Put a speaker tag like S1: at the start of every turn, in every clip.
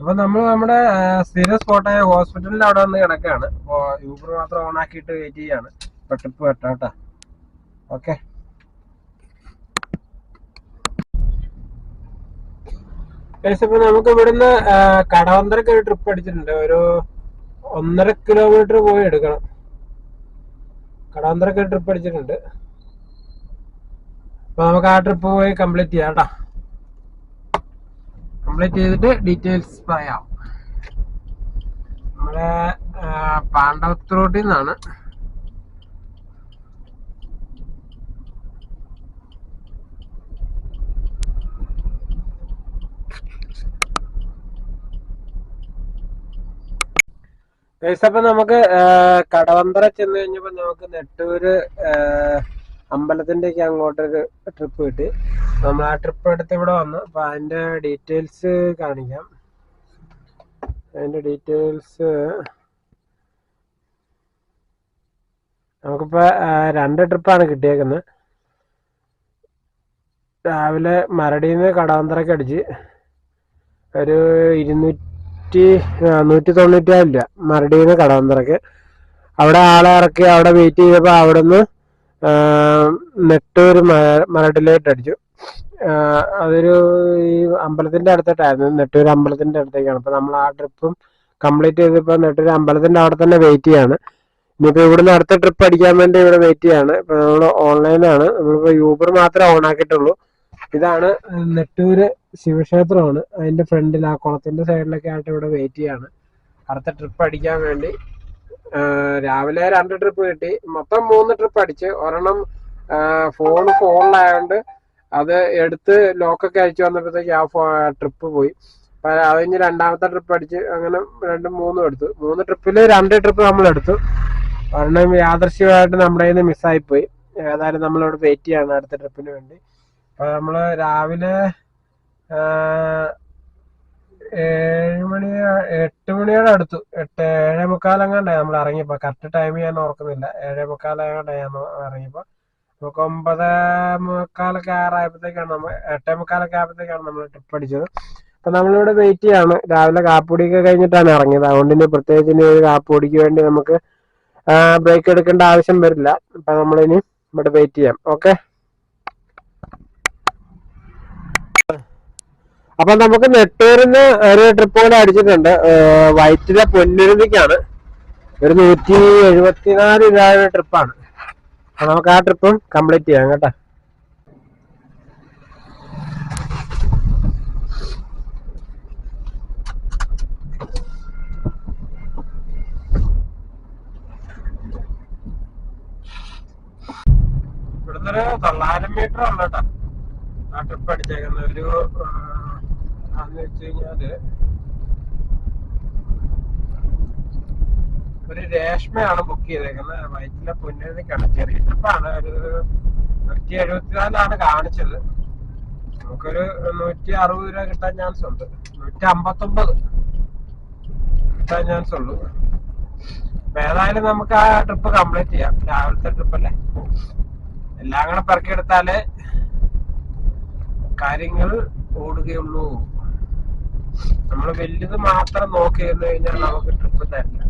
S1: അപ്പൊ നമ്മൾ നമ്മുടെ സ്ഥിര സ്പോട്ടായ ഹോസ്പിറ്റലിന്റെ അവിടെ വന്ന് കിടക്കാണ് അപ്പോ യൂബർ മാത്രം ഓൺ ആക്കിയിട്ട് വെയിറ്റ് ചെയ്യാണ്. ഇപ്പൊ ട്രിപ്പ് ഓക്കെ ഇപ്പൊ നമുക്ക് ഇവിടുന്ന് കടവന്തരക്ക് ഒരു ട്രിപ്പ് അടിച്ചിട്ടുണ്ട്. ഒരു ഒന്നര കിലോമീറ്റർ പോയി എടുക്കണം. കടവന്തരക്ക് ട്രിപ്പ് അടിച്ചിട്ടുണ്ട്. അപ്പൊ നമുക്ക് ആ ട്രിപ്പ് പോയി കംപ്ലീറ്റ് ചെയ്യാം കേട്ടോ. കംപ്ലീറ്റ് ചെയ്തിട്ട് ഡീറ്റെയിൽസ് പറയാം. നമ്മുടെ പാണ്ഡവത്ത് റോഡിൽ നിന്നാണ് അപ്പൊ നമുക്ക് കടവന്തറ ചെന്ന് കഴിഞ്ഞപ്പോ നമുക്ക് നെട്ടൂര് ആ, അമ്പലത്തിന്റെയൊക്കെ അങ്ങോട്ടൊരു ട്രിപ്പ് കിട്ടി. നമ്മൾ ആ ട്രിപ്പ് എടുത്ത് ഇവിടെ വന്നു. അപ്പൊ അതിന്റെ ഡീറ്റെയിൽസ് കാണിക്കാം. അതിന്റെ ഡീറ്റെയിൽസ് നമുക്കിപ്പോ ആ, രണ്ട് ട്രിപ്പാണ് കിട്ടിയേക്കുന്നത് രാവിലെ മരടിന്ന് കടവന്തറയ്ക്ക് അടിച്ച്. ഒരു ഇരുന്നൂറ്റി നൂറ്റി തൊണ്ണൂറ്റായിരം രൂപ മരടിന്ന് കടവന്തറയ്ക്ക്. അവിടെ ആളെ ഇറക്കി അവിടെ വെയിറ്റ് ചെയ്തപ്പോൾ അവിടെ നിന്ന് നെട്ടൂർ മര മരടിലേക്ക് അടിച്ചു. അതൊരു ഈ അമ്പലത്തിന്റെ അടുത്തായിട്ടായിരുന്നു. നെട്ടൂർ അമ്പലത്തിന്റെ അടുത്തേക്കാണ്. അപ്പൊ നമ്മൾ ആ ട്രിപ്പും കംപ്ലീറ്റ് ചെയ്തപ്പോ നെട്ടൂർ അമ്പലത്തിന്റെ അവിടെ തന്നെ വെയിറ്റ് ചെയ്യാണ്. ഇനിയിപ്പോ ഇവിടുന്ന് അടുത്ത ട്രിപ്പ് അടിക്കാൻ വേണ്ടി ഇവിടെ വെയിറ്റ് ചെയ്യാണ്. ഇപ്പൊ നമ്മൾ ഓൺലൈനാണ് നമ്മളിപ്പോ യൂബർ മാത്രമേ ഓൺ ആക്കിയിട്ടുള്ളൂ. ഇതാണ് നെട്ടൂര് ശിവക്ഷേത്രമാണ്. അതിന്റെ ഫ്രണ്ടിൽ ആ കുളത്തിന്റെ സൈഡിലൊക്കെ ആയിട്ട് ഇവിടെ വെയിറ്റ് ചെയ്യാണ്. അടുത്ത ട്രിപ്പ് അടിക്കാൻ വേണ്ടി. രാവിലെ രണ്ട് ട്രിപ്പ് കിട്ടി. മൊത്തം മൂന്ന് ട്രിപ്പ് അടിച്ച്. ഒരെണ്ണം ഫോൺ ഫോണിലായോണ്ട് അത് എടുത്ത് ലോക്കൊക്കെ അയച്ചു വന്നപ്പോഴത്തേക്ക് ആ ട്രിപ്പ് പോയി. അത് കഴിഞ്ഞ് രണ്ടാമത്തെ ട്രിപ്പ് അടിച്ച് അങ്ങനെ രണ്ടും മൂന്നും എടുത്തു. മൂന്ന് ട്രിപ്പിൽ രണ്ട് ട്രിപ്പ് നമ്മൾ എടുത്തു. ഒരെണ്ണം യാദർശ്യമായിട്ട് നമ്മുടെ കയ്യിൽ നിന്ന് മിസ്സായിപ്പോയി ഏതായാലും നമ്മളിവിടെ വെയിറ്റ് ചെയ്യാണ് അടുത്ത ട്രിപ്പിന് വേണ്ടി. അപ്പൊ നമ്മൾ രാവിലെ ഏഴ് മണി എട്ട് മണിയോടെ അടുത്തു. എട്ട് ഏഴേ മുക്കാലങ്ങാണ്ടായി നമ്മൾ ഇറങ്ങിയപ്പോ കറക്റ്റ് ടൈം ഞാൻ ഓർക്കുന്നില്ല. ഏഴേ മുക്കാലങ്ങാണ്ടായി ഞാൻ ഇറങ്ങിയപ്പോ നമുക്ക് ഒമ്പത് മുക്കാലൊക്കെ ആറായപ്പോഴത്തേക്കാണ് നമ്മൾ എട്ടേ മുക്കാലൊക്കെ ആയപ്പോഴത്തേക്കാണ് നമ്മൾ ട്രിപ്പ് അടിച്ചത്. അപ്പൊ നമ്മളിവിടെ വെയിറ്റ് ചെയ്യാണ്. രാവിലെ കാപ്പുടിയൊക്കെ കഴിഞ്ഞിട്ടാണ് ഇറങ്ങിയത്. അതുകൊണ്ട് ഇനി പ്രത്യേകിച്ച് ഇനി ഒരു കാപ്പുടിക്ക് വേണ്ടി നമുക്ക് ബ്രേക്ക് എടുക്കേണ്ട ആവശ്യം വരില്ല. അപ്പൊ നമ്മളിനി ഇവിടെ വെയിറ്റ് ചെയ്യാം. ഓക്കെ അപ്പൊ നമുക്ക് നെട്ടൂരിന്ന് ഒരു ട്രിപ്പ് പോലെ അടിച്ചിട്ടുണ്ട്. വയറ്റിലെ പൊന്നുരുതിക്കാണ് ഒരു നൂറ്റി എഴുപത്തിനാല് രൂപയുടെ ട്രിപ്പാണ് അപ്പൊ നമുക്ക് ആ ട്രിപ്പ് കംപ്ലീറ്റ് ചെയ്യാം കേട്ടോ. ഇവിടുന്ന് ഒരു തൊള്ളായിരം മീറ്റർ ഉള്ളു കേട്ടോ. ആ ട്രിപ്പ് അടിച്ചേക്കുന്നത്. ഒരു വെച്ച് ഒരു രേഷ്മയാണ് ബുക്ക് ചെയ്തേക്കുന്നത്. വയറ്റിലെ പൊന്നേക്കാണ് ചെറിയ ഒരു നൂറ്റി എഴുപത്തിനാലാണ് കാണിച്ചത്. നമുക്കൊരു നൂറ്റി അറുപത് രൂപ കിട്ടാൻ ചാൻസ് ഉണ്ട്. നൂറ്റി അമ്പത്തൊമ്പത് കിട്ടാൻ ചാൻസ് ഉള്ളൂ. ഏതായാലും നമുക്ക് ആ ട്രിപ്പ് കംപ്ലീറ്റ് ചെയ്യാം. രാവിലത്തെ ട്രിപ്പ് അല്ലേ? എല്ലാം കൂടെ പെറുക്കിയെടുത്താലേ കാര്യങ്ങൾ ഓടുകയുള്ളൂ നമ്മൾ വലുത് മാത്രം നോക്കി എന്ന് കഴിഞ്ഞാൽ നമുക്ക് ട്രിപ്പ് തരില്ല.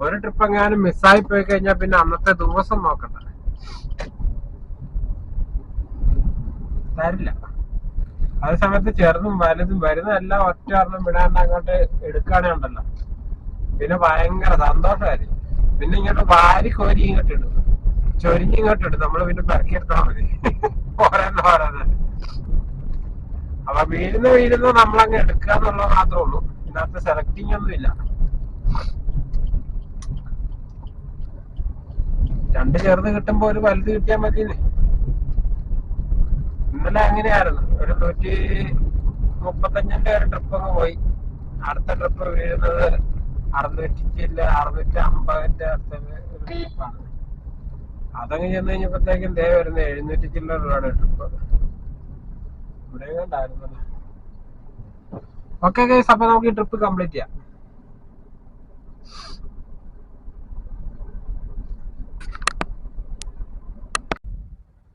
S1: ഒരു ട്രിപ്പ് എങ്ങാനും മിസ്സായി പോയി കഴിഞ്ഞാൽ പിന്നെ അന്നത്തെ ദിവസം നോക്കണ്ട. തരില്ല. അതേ സമയത്ത് ചെറുതും വലുതും വരുന്നതെല്ലാം ഒറ്റ ഒരെണ്ണം വിടാണ്ട് അങ്ങോട്ട് ഉണ്ടല്ലോ. പിന്നെ ഭയങ്കര സന്തോഷമായിരിക്കും. പിന്നെ ഇങ്ങോട്ട് വാരി കോരി ഇങ്ങോട്ട് ഇടും. ചൊരിഞ്ഞിങ്ങോട്ട് ഇടും. നമ്മൾ പിന്നെ പെറക്കിയെടുത്താൽ മതി. ഓരോന്ന്. അപ്പൊ വീഴുന്ന വീഴുന്ന നമ്മളങ്ങ് എടുക്കുക എന്നുള്ളത് മാത്രമേ ഉള്ളൂ. ഇതിനകത്ത് സെലക്ടിങ് ഒന്നും ഇല്ല. രണ്ട് ചേർന്ന് കിട്ടുമ്പോ ഒരു വലുത് കിട്ടിയാൽ മതിയെന്നേ. ഇന്നലെ അങ്ങനെയായിരുന്നു. ഒരു നൂറ്റി മുപ്പത്തഞ്ചിന്റെ ഒരു ട്രിപ്പ് അങ്ങ് പോയി. അടുത്ത ട്രിപ്പ് വീഴുന്നത് അറുന്നൂറ്റി ചില്ല അറുന്നൂറ്റി അമ്പതിന്റെ അടുത്ത ട്രിപ്പാണ് അതങ്ങ് ചെന്ന് കഴിഞ്ഞപ്പോഴത്തേക്കും ദേ വരുന്ന എഴുന്നൂറ്റി ചില്ലറ രൂപയുടെ ട്രിപ്പ് ഓക്കെ ഗൈസ് അപ്പൊ നമുക്ക് ഈ ട്രിപ്പ് കംപ്ലീറ്റ് ചെയ്യാം.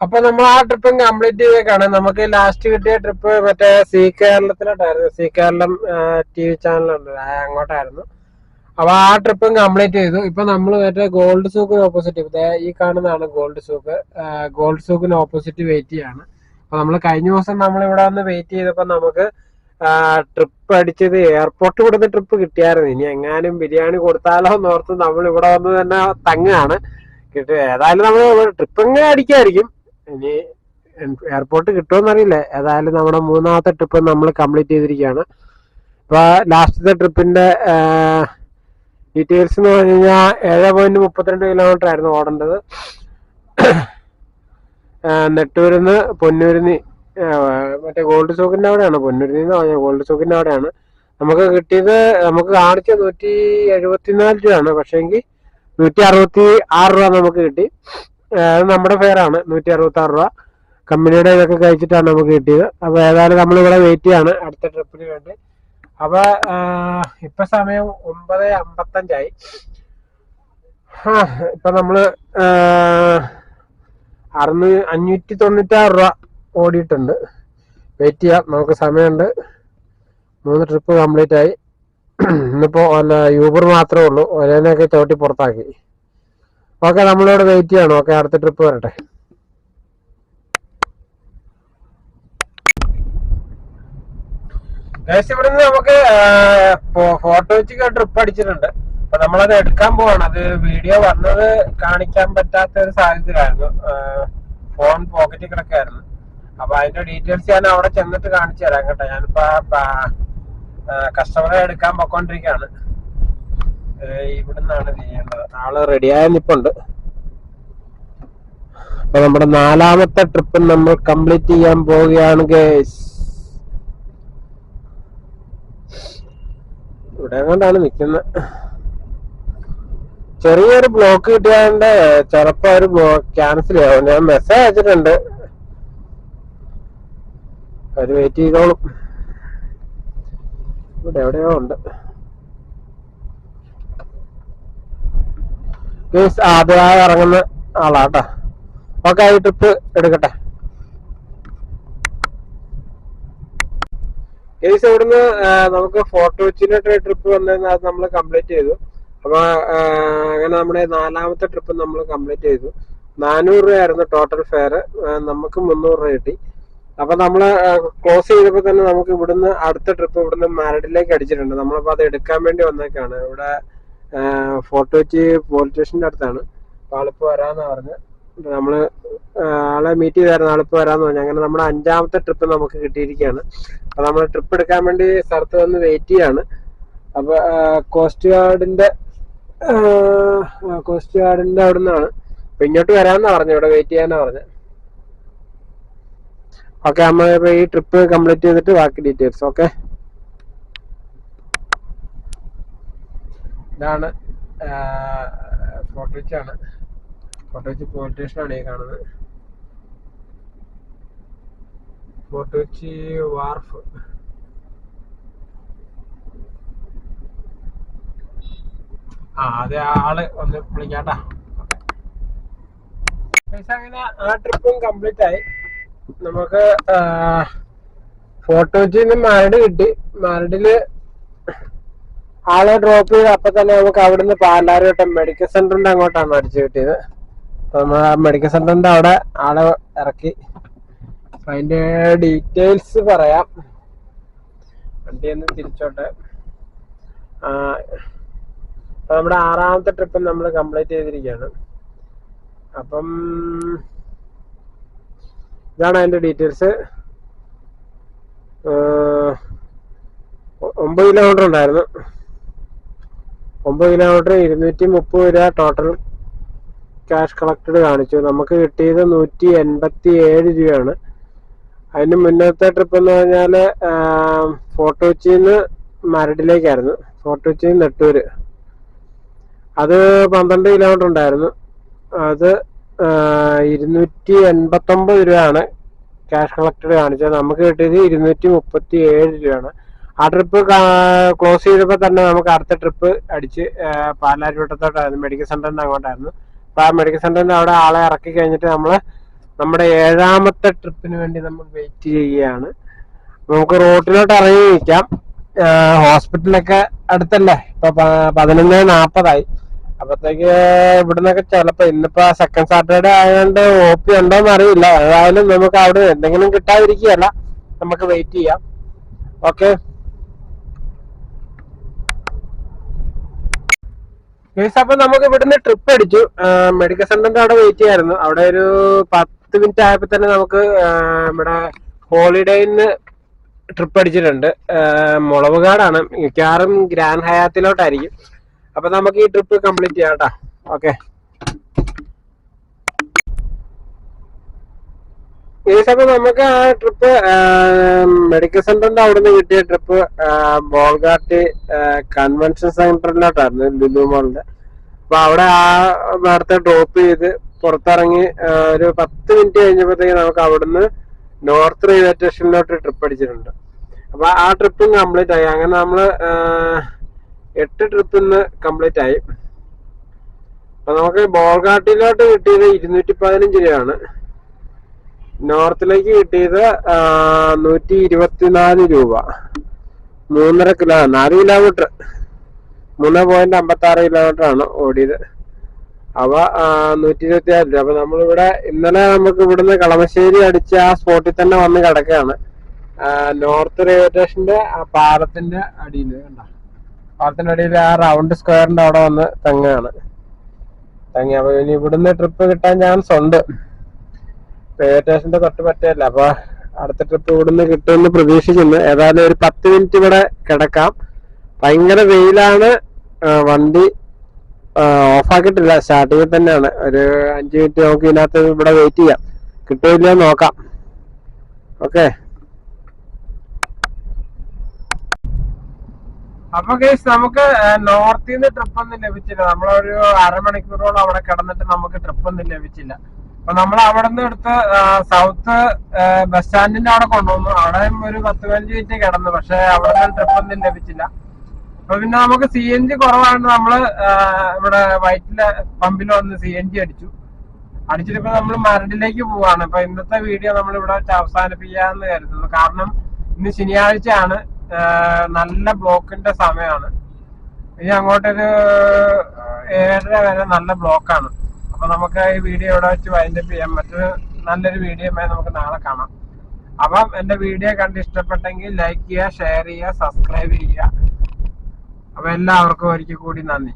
S1: അപ്പൊ നമ്മൾ ആ ട്രിപ്പും കംപ്ലീറ്റ് ചെയ്തേക്കാണ്. നമുക്ക് ലാസ്റ്റ് കിട്ടിയ ട്രിപ്പ് മറ്റേ സി കേരളത്തിലോട്ടായിരുന്നു സി കേരളം ടി വി ചാനലുണ്ട് അങ്ങോട്ടായിരുന്നു. അപ്പൊ ആ ട്രിപ്പും കംപ്ലീറ്റ് ചെയ്തു. ഇപ്പൊ നമ്മൾ മറ്റേ ഗോൾഡ് സൂക്കിന് ഓപ്പോസിറ്റ് ഈ കാണുന്നതാണ് ഗോൾഡ് സൂക്ക് ഗോൾഡ് സൂക്കിന് ഓപ്പോസിറ്റ് വെയിറ്റ് ചെയ്യാണ്. അപ്പൊ നമ്മൾ കഴിഞ്ഞ ദിവസം നമ്മൾ ഇവിടെ വന്ന് വെയിറ്റ് ചെയ്തപ്പോ നമുക്ക് ട്രിപ്പ് അടിച്ചത് എയർപോർട്ട് കൊടുത്ത് ട്രിപ്പ് കിട്ടിയായിരുന്നു. ഇനി എങ്ങാനും ബിരിയാണി കൊടുത്താലോ എന്ന് ഓർത്ത് നമ്മൾ ഇവിടെ വന്ന് തന്നെ തങ്ങാണ് കിട്ടുക ഏതായാലും നമ്മൾ ട്രിപ്പ് എങ്ങനെ അടിക്കായിരിക്കും. ഇനി എയർപോർട്ട് കിട്ടുമെന്നറിയില്ല ഏതായാലും നമ്മുടെ മൂന്നാമത്തെ ട്രിപ്പ് നമ്മൾ കംപ്ലീറ്റ് ചെയ്തിരിക്കുകയാണ്. ഇപ്പൊ ലാസ്റ്റത്തെ ട്രിപ്പിന്റെ ഡീറ്റെയിൽസ് എന്ന് പറഞ്ഞു കഴിഞ്ഞാൽ ഏഴ് പോയിന്റ് മുപ്പത്തിരണ്ട് കിലോമീറ്റർ ആയിരുന്നു ഓടേണ്ടത്. നെട്ടൂരിന്ന് പൊന്നൂരിന്ന് മറ്റേ ഗോൾഡ് സ്റ്റോക്കിന്റെ അവിടെയാണ്. പൊന്നൂരിന്ന് ഗോൾഡ് സ്റ്റോക്കിന്റെ അവിടെയാണ്. നമുക്ക് കിട്ടിയത് നമുക്ക് കാണിച്ച നൂറ്റി എഴുപത്തിനാല് രൂപയാണ്. പക്ഷേങ്കിൽ നൂറ്റി അറുപത്തി ആറ് രൂപ നമുക്ക് കിട്ടി. അത് നമ്മുടെ ഫെയർ ആണ്. നൂറ്റി അറുപത്തി ആറ് രൂപ. കമ്പനിയുടെ ഇതൊക്കെ കഴിച്ചിട്ടാണ് നമുക്ക് കിട്ടിയത്. അപ്പോൾ ഏതായാലും നമ്മളിവിടെ വെയിറ്റ് ചെയ്യാണ് അടുത്ത ട്രിപ്പിന് വേണ്ടി. അപ്പോൾ ഇപ്പൊ സമയം ഒമ്പത് അമ്പത്തഞ്ചായി. ഇപ്പൊ നമ്മൾ അറുന്നൂ അഞ്ഞൂറ്റി തൊണ്ണൂറ്റാറ് രൂപ ഓടിയിട്ടുണ്ട്. വെയിറ്റ് ചെയ്യാം. നമുക്ക് സമയമുണ്ട്. മൂന്ന് ട്രിപ്പ് കംപ്ലീറ്റ് ആയി. ഇന്നിപ്പോ അല്ല യൂബർ മാത്രമേ ഉള്ളൂ. ഒരേനെയൊക്കെ ചവിട്ടി പുറത്താക്കി. ഓക്കെ നമ്മളിവിടെ വെയിറ്റ് ചെയ്യണം. ഓക്കെ അടുത്ത ട്രിപ്പ് വരട്ടെ. ഇവിടെ ഇവിടുന്ന് നമുക്ക് ഫോട്ടോ വെച്ച് ട്രിപ്പ് അടിച്ചിട്ടുണ്ട്. അപ്പൊ നമ്മളത് എടുക്കാൻ പോവാണ്. അത് വീഡിയോ വന്നത് കാണിക്കാൻ പറ്റാത്ത ഒരു സാഹചര്യമായിരുന്നു. ഫോൺ പോക്കറ്റിൽ കിടക്കായിരുന്നു അപ്പൊ അതിന്റെ ഡീറ്റെയിൽസ് ഞാൻ അവിടെ ചെന്നിട്ട് കാണിച്ചു തരാം കേട്ടോ. ഞാനിപ്പോ കസ്റ്റമറെ എടുക്കാൻ പൊക്കോണ്ടിരിക്കുകയാണ് ഇവിടുന്നാണ് ചെയ്യേണ്ടത്. ആൾ റെഡിയായ നിപ്പുണ്ട്. അപ്പൊ നമ്മുടെ നാലാമത്തെ ട്രിപ്പ് നമ്മൾ കംപ്ലീറ്റ് ചെയ്യാൻ പോവുകയാണ് ഗേസ് ഇവിടെ കൊണ്ടാണ് നിക്കുന്നത് ചെറിയൊരു ബ്ലോക്ക് കിട്ടിയാണ്ട് ചിലപ്പോ ഒരു ക്യാൻസൽ ചെയ്യാവും ഞാൻ മെസ്സേജ് അയച്ചിട്ടുണ്ട്. അവർ വെയിറ്റ് ചെയ്തോളും. ഇവിടെ എവിടെയോ ഉണ്ട്. മീൻസ് ആദ്യമായി ഇറങ്ങുന്ന ആളാട്ടാ. ഓക്കെ ഈ ട്രിപ്പ് എടുക്കട്ടെ. കേസ് ഇവിടുന്ന് നമുക്ക് ഫോർട്ട് ട്രിപ്പ് വന്നതെന്ന് അത് നമ്മൾ കംപ്ലീറ്റ് ചെയ്തു. അപ്പൊ അങ്ങനെ നമ്മുടെ നാലാമത്തെ ട്രിപ്പ് നമ്മൾ കംപ്ലീറ്റ് ചെയ്തു. നാനൂറ് രൂപയായിരുന്നു ടോട്ടൽ ഫെയർ നമുക്ക് മുന്നൂറ് രൂപ കിട്ടി. അപ്പൊ നമ്മൾ ക്ലോസ് ചെയ്തപ്പോ തന്നെ നമുക്ക് ഇവിടുന്ന് അടുത്ത ട്രിപ്പ് ഇവിടുന്ന് മാരഡിലേക്ക് അടിച്ചിട്ടുണ്ട്. നമ്മളിപ്പോ അത് എടുക്കാൻ വേണ്ടി വന്നേക്കാണ്. ഇവിടെ ഫോർട്ട് കൊച്ചി പോലീസ് സ്റ്റേഷന്റെ അടുത്താണ്. അപ്പൊ ആളിപ്പോ വരാന്ന് പറഞ്ഞ്. നമ്മൾ ആളെ മീറ്റ് ചെയ്തായിരുന്നു. ആളിപ്പോ വരാന്ന് പറഞ്ഞു. അങ്ങനെ നമ്മുടെ അഞ്ചാമത്തെ ട്രിപ്പ് നമുക്ക് കിട്ടിയിരിക്കുകയാണ്. അപ്പൊ നമ്മൾ ട്രിപ്പ് എടുക്കാൻ വേണ്ടി സ്ഥലത്ത് വന്ന് വെയിറ്റ് ചെയ്യാണ്. അപ്പൊ കോസ്റ്റ് ഗാർഡിന്റെ കോസ്റ്റ് ഗാർഡിന്റെ അവിടെ നിന്നാണ് അപ്പൊ ഇങ്ങോട്ട് വരാന്നാ പറഞ്ഞു ഇവിടെ വെയിറ്റ് ചെയ്യാനാ പറഞ്ഞു ഓക്കെ നമ്മൾ ഈ ട്രിപ്പ് കംപ്ലീറ്റ് ചെയ്തിട്ട് ബാക്കി ഡീറ്റെയിൽസ് ഓക്കെ ഇതാണ് ഫോട്ടോ ആണ്. വെച്ച് പോലീസ് സ്റ്റേഷനാണ് ഈ കാണുന്നത്. വെച്ച് വാർഫ് ആ അതെ ആൾ ഒന്ന് വിളിക്കാട്ടാ. അങ്ങനെ ആ ട്രിപ്പും കംപ്ലീറ്റ് ആയി. നമുക്ക് ഫോട്ടോ വെച്ച് മരട് കിട്ടി. മരടിൽ ആളെ ഡ്രോപ്പ് ചെയ്ത് അപ്പൊ തന്നെ നമുക്ക് അവിടുന്ന് പാലാരോട്ടം മെഡിക്കൽ സെന്ററിന്റെ അങ്ങോട്ടാണ് അടിച്ചു കിട്ടിയത്. അപ്പൊ നമ്മൾ ആ മെഡിക്കൽ സെന്ററിന്റെ അവിടെ ആളെ ഇറക്കി. അപ്പൊ അതിന്റെ ഡീറ്റെയിൽസ് പറയാം. വണ്ടി ഒന്ന് തിരിച്ചോട്ടെ അപ്പൊ നമ്മുടെ ആറാമത്തെ ട്രിപ്പ് നമ്മൾ കംപ്ലീറ്റ് ചെയ്തിരിക്കുകയാണ്. അപ്പം ഇതാണ് അതിന്റെ ഡീറ്റെയിൽസ് ഒമ്പത് കിലോമീറ്റർ ഉണ്ടായിരുന്നു. ഒമ്പത് കിലോമീറ്റർ ഇരുന്നൂറ്റി മുപ്പത് രൂപ ടോട്ടൽ ക്യാഷ് കളക്റ്റഡ് കാണിച്ചു. നമുക്ക് കിട്ടിയത് നൂറ്റി എൺപത്തി ഏഴ് രൂപയാണ്. അതിന് മുന്നത്തെ ട്രിപ്പ് എന്ന് പറഞ്ഞാൽ ഫോർട്ട് കൊച്ചിന്ന് മരടിലേക്കായിരുന്നു. ഫോർട്ട് കൊച്ചിന്ന് നെട്ടൂര്. അത് പന്ത്രണ്ട് കിലോമീറ്റർ ഉണ്ടായിരുന്നു. അത് ഇരുന്നൂറ്റി എൺപത്തൊമ്പത് രൂപയാണ് ക്യാഷ് കളക്റ്റഡ് കാണിച്ചത്. നമുക്ക് കിട്ടിയത് ഇരുന്നൂറ്റി മുപ്പത്തി ഏഴ് രൂപയാണ്. ആ ട്രിപ്പ് ക്ലോസ് ചെയ്തപ്പോൾ തന്നെ നമുക്ക് അടുത്ത ട്രിപ്പ് അടിച്ച് പാലാരിവട്ടത്തോട്ടായിരുന്നു. മെഡിക്കൽ സെന്ററിന്റെ അങ്ങോട്ടായിരുന്നു. അപ്പൊ ആ മെഡിക്കൽ സെന്ററിന്റെ അവിടെ ആളെ ഇറക്കി കഴിഞ്ഞിട്ട് നമ്മൾ നമ്മുടെ ഏഴാമത്തെ ട്രിപ്പിന് വേണ്ടി നമ്മൾ വെയിറ്റ് ചെയ്യുകയാണ്. നമുക്ക് റോട്ടിലോട്ട് ഇറങ്ങി നിൽക്കാം. ഹോസ്പിറ്റലൊക്കെ അടുത്തല്ലേ? ഇപ്പൊ പതിനൊന്ന് നാപ്പതായി. അപ്പത്തേക്ക് ഇവിടുന്നൊക്കെ ചിലപ്പോ ഇന്നിപ്പോ സെക്കൻഡ് സാറ്റർഡേ ആയതുകൊണ്ട് ഒ പി ഉണ്ടോന്ന് അറിയില്ല. ഏതായാലും നമുക്ക് അവിടെ എന്തെങ്കിലും കിട്ടാതിരിക്കുകയല്ല. നമുക്ക് വെയിറ്റ് ചെയ്യാം. ഓക്കെ ഗൈസ് അപ്പൊ നമുക്ക് ഇവിടുന്ന് ട്രിപ്പ് അടിച്ചു. മെഡിക്കൽ സെന്ററിന്റെ അവിടെ വെയിറ്റ് ചെയ്യായിരുന്നു. അവിടെ ഒരു പത്ത് മിനിറ്റ് ആയപ്പോ തന്നെ നമുക്ക് നമ്മുടെ ഹോളിഡേന്ന് ട്രിപ്പ് അടിച്ചിട്ടുണ്ട്. മുളവുകാടാണ്. മിക്കവാറും ഗ്രാൻഡ് ഹയാത്തിലോട്ടായിരിക്കും അപ്പൊ നമുക്ക് ഈ ട്രിപ്പ് കംപ്ലീറ്റ് ചെയ്യാം കേട്ടോ ഓക്കെ സമയം നമുക്ക് ആ ട്രിപ്പ് മെഡിക്കൽ സെന്ററിന്റെ അവിടുന്ന് കിട്ടിയ ട്രിപ്പ് ബോൾഗാട്ടി കൺവെൻഷൻ സെന്ററിലോട്ടായിരുന്നു ലുലു മോളിന്റെ അപ്പൊ അവിടെ ആ നേരത്തെ ഡ്രോപ്പ് ചെയ്ത് പുറത്തിറങ്ങി ഒരു പത്ത് മിനിറ്റ് കഴിഞ്ഞപ്പോഴത്തേക്ക് നമുക്ക് അവിടുന്ന് നോർത്ത് റെയിൽവേ സ്റ്റേഷനിലോട്ട് ട്രിപ്പ് അടിച്ചിട്ടുണ്ട്. അപ്പൊ ആ ട്രിപ്പും കംപ്ലീറ്റ് ആയി. അങ്ങനെ നമ്മൾ എട്ട് ട്രിപ്പ് ഇന്ന് കംപ്ലീറ്റ് ആയി. അപ്പൊ നമുക്ക് ബോൾഗാട്ടിലോട്ട് കിട്ടിയത് ഇരുന്നൂറ്റി പതിനഞ്ച് രൂപയാണ് നോർത്തിലേക്ക് കിട്ടിയത് നൂറ്റി ഇരുപത്തിനാല് രൂപ. മൂന്നര കിലോ നാല് കിലോമീറ്റർ മൂന്ന് പോയിന്റ് അമ്പത്തി ആറ് കിലോമീറ്റർ ആണ് ഓടിയത്. അവ നൂറ്റി ഇരുപത്തി ആറ് രൂപ. അപ്പൊ നമ്മളിവിടെ ഇന്നലെ നമുക്ക് ഇവിടുന്ന് കളമശ്ശേരി അടിച്ച ആ സ്പോട്ടിൽ തന്നെ വന്ന് കിടക്കുകയാണ്. നോർത്ത് റെയിൽവേ സ്റ്റേഷന്റെ ആ പാലത്തിന്റെ അടിയിൽ കണ്ട? പാലത്തിന്റെ അടിയിൽ ആ റൗണ്ട് സ്ക്വയറിന്റെ അവിടെ വന്ന് തങ്ങാണ് തങ്ങി. അപ്പൊ ഇനി ഇവിടുന്ന് ട്രിപ്പ് കിട്ടാൻ ചാൻസ് ഉണ്ട്. റെയിൽവേ സ്റ്റേഷന്റെ തൊട്ട് പറ്റില്ല അപ്പൊ അടുത്ത ട്രിപ്പ് ഇവിടുന്ന് കിട്ടുമെന്ന് പ്രതീക്ഷിക്കുന്നു. ഏതായാലും ഒരു പത്ത് മിനിറ്റ് ഇവിടെ കിടക്കാം. ഭയങ്കര വെയിലാണ്. വണ്ടി ഓഫാക്കിയിട്ടില്ല സ്റ്റാർട്ടിങ്ങിൽ തന്നെയാണ്. ഒരു അഞ്ച് മിനിറ്റ് നമുക്ക് ഇതിനകത്ത് ഇവിടെ വെയിറ്റ് ചെയ്യാം. കിട്ടുമില്ല നോക്കാം. ഓക്കെ അപ്പൊ കേസ് നമുക്ക് നോർത്തിൽ നിന്ന് ട്രിപ്പ് ഒന്നും ലഭിച്ചില്ല. നമ്മളൊരു അരമണിക്കൂറോളം അവിടെ കിടന്നിട്ട് നമുക്ക് ട്രിപ്പ് ഒന്നും ലഭിച്ചില്ല. അപ്പൊ നമ്മൾ അവിടെ നിന്ന് എടുത്ത് സൗത്ത് ബസ് സ്റ്റാൻഡിന്റെ അവിടെ കൊണ്ടുവന്നു. അവിടെ ഒരു പത്ത് പതിനഞ്ച് മിനിറ്റ് കിടന്നു. പക്ഷെ അവിടെ നിന്ന് ട്രിപ്പ് ഒന്നും ലഭിച്ചില്ല. അപ്പൊ പിന്നെ നമുക്ക് സി എൻ ജി കുറവാണ് നമ്മൾ ഇവിടെ വൈറ്റിലെ പമ്പിൽ വന്ന് സി എൻ ജി അടിച്ചു. അടിച്ചിട്ട് നമ്മൾ മരടിലേക്ക് പോവാണ്. ഇപ്പൊ ഇന്നത്തെ വീഡിയോ നമ്മൾ ഇവിടെ അവസാനിപ്പിക്കാന്ന് കരുതുന്നു. കാരണം ഇന്ന് ശനിയാഴ്ചയാണ്. നല്ല ബ്ലോക്കിന്റെ സമയമാണ് ഇനി അങ്ങോട്ടൊരു ഏഴര വരെ നല്ല ബ്ലോക്കാണ്. അപ്പൊ നമുക്ക് ഈ വീഡിയോ ഇവിടെ വെച്ച് വൈൻഡപ്പ് ചെയ്യാം. മറ്റൊരു നല്ലൊരു വീഡിയോയുമായി നമുക്ക് നാളെ കാണാം. അപ്പം എന്റെ വീഡിയോ കണ്ട് ഇഷ്ടപ്പെട്ടെങ്കിൽ ലൈക്ക് ചെയ്യുക ഷെയർ ചെയ്യുക സബ്സ്ക്രൈബ് ചെയ്യുക. അപ്പൊ എല്ലാവർക്കും ഒരിക്കൽ കൂടി നന്ദി.